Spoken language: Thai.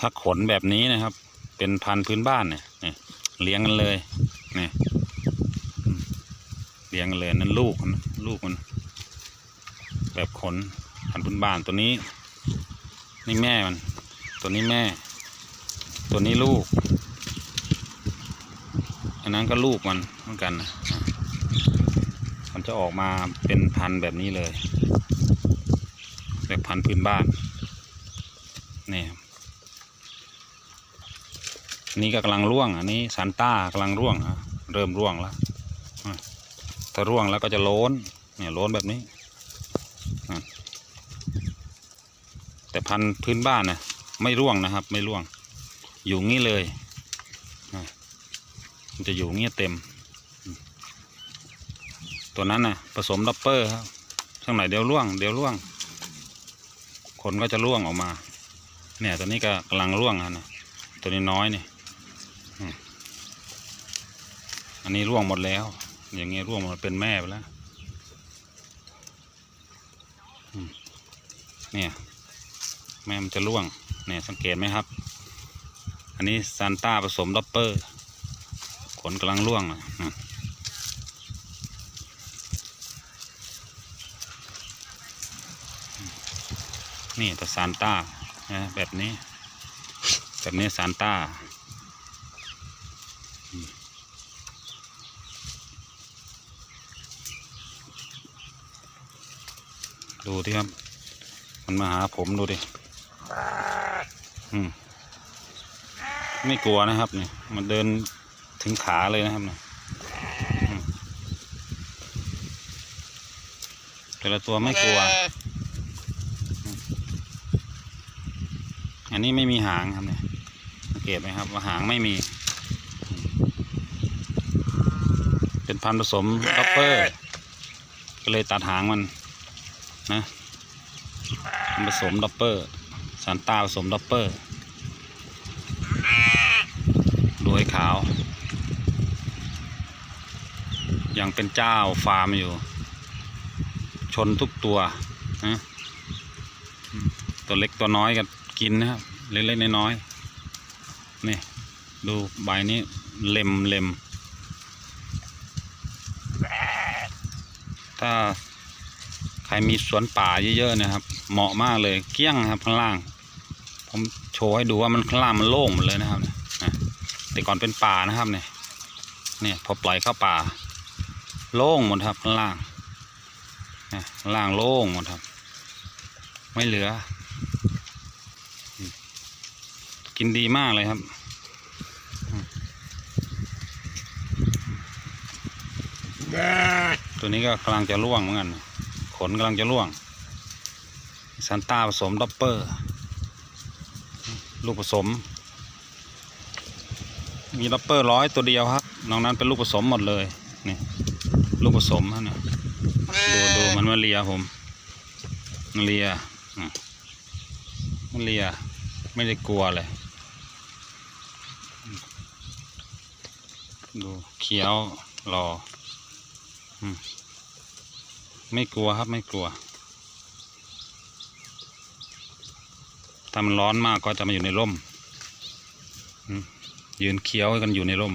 ถ้าขนแบบนี้นะครับ เป็นพันธุ์พื้นบ้านเนี่ยเนี่ยเลี้ยงกันเลยเนี่ยเลี้ยงกันเลยนั่นลูกมันลูกมัน แบบขนพันธุ์พื้นบ้านตัวนี้ นี่แม่มัน ตัวนี้แม่ ตัวนี้ลูก อันนั้นก็ลูกมันเหมือนกันนะมันจะออกมาเป็นพันธุ์แบบนี้เลย แบบพันธุ์พื้นบ้านนี่ นนี้ก็กำลังร่วง อันนี้ซานต้ากำลังร่วงอะเริ่มร่วงแล้วถ้าร่วงแล้วก็จะโล้นเนี่ยโล้นแบบนี้แต่พันธุ์พื้นบ้านนะไม่ร่วงนะครับ ไม่ร่วง อยู่งี้เลยมันจะอยู่เงี้ยเต็ม ตัวนั้นนะผสมดับเปอร์ครับช่างไหนเดี๋ยวร่วง เดี๋ยวร่วงขนก็จะร่วงออกมา เนี่ยตัวนี้ก็กำลังร่วงนะตัวนี้น้อยเนี่ยอืม อันนี้ร่วงหมดแล้ว อย่างเงี้ยร่วงหมดเป็นแม่ไปแล้วเนี่ยแม่มันจะร่วงเนี่ยสังเกตไหมครับ อันนี้ซานต้าผสมด็อปเปอร์ ขนกำลังร่วงอะนี่แต่ซานต้านะแบบนี้ แบบนี้ซานต้า ดูทีครับ มันมาหาผมดูดิอืมไม่กลัวนะครับเนี่ยมันเดินถึงขาเลยนะครับเนี่ยแต่ละตัวไม่กลัว อันนี้ไม่มีหางครับเนี่ยสังเกตไหมครับว่าหางไม่มี เป็นพันธุ์ผสมด็อปเปอร์ ก็เลยตัดหางมัน นะผสมด็อปเปอร์ซานต้าผสมด็อปเปอร์ดูให้ขาว ยังเป็นเจ้าฟาร์มอยู่ ชนทุกตัวนะตัวเล็กตัวน้อยก็กินนะครับ เล็กๆน้อยๆนี่ ดูใบนี้เล็มเล็มถ้า ใครมีสวนป่าเยอะๆนะครับ เหมาะมากเลยเกี้ยงนะครับข้างล่าง ผมโชว์ให้ดูว่ามันข้างล่างมันโล่งหมดเลยนะครับเนี่ยนะแต่ก่อนเป็นป่านะครับเนี่ยเนี่ยพอปล่อยเข้าป่า โล่งหมดครับข้างล่างเนี่ยข้างล่างโล่งหมดครับ ไม่เหลืออืมกินดีมากเลยครับอืมตัวนี้ก็กำลังจะร่วงเหมือนกัน ขนกำลังจะร่วงซันต้าผสมด็อปเปอร์ ลูกผสม มีด็อปเปอร์ร้อยตัวเดียวครับนอกนั้นเป็นลูกผสมหมดเลยนี่ลูกผสมฮะเนี่ยดูดูมันมาเลียผมมันเลียมันเลียไม่ได้กลัวเลยดูเขียวรออืม ไม่กลัวครับไม่กลัวถ้ามันร้อนมากก็จะมาอยู่ในร่มยืนเคี้ยวกันอยู่ในร่ม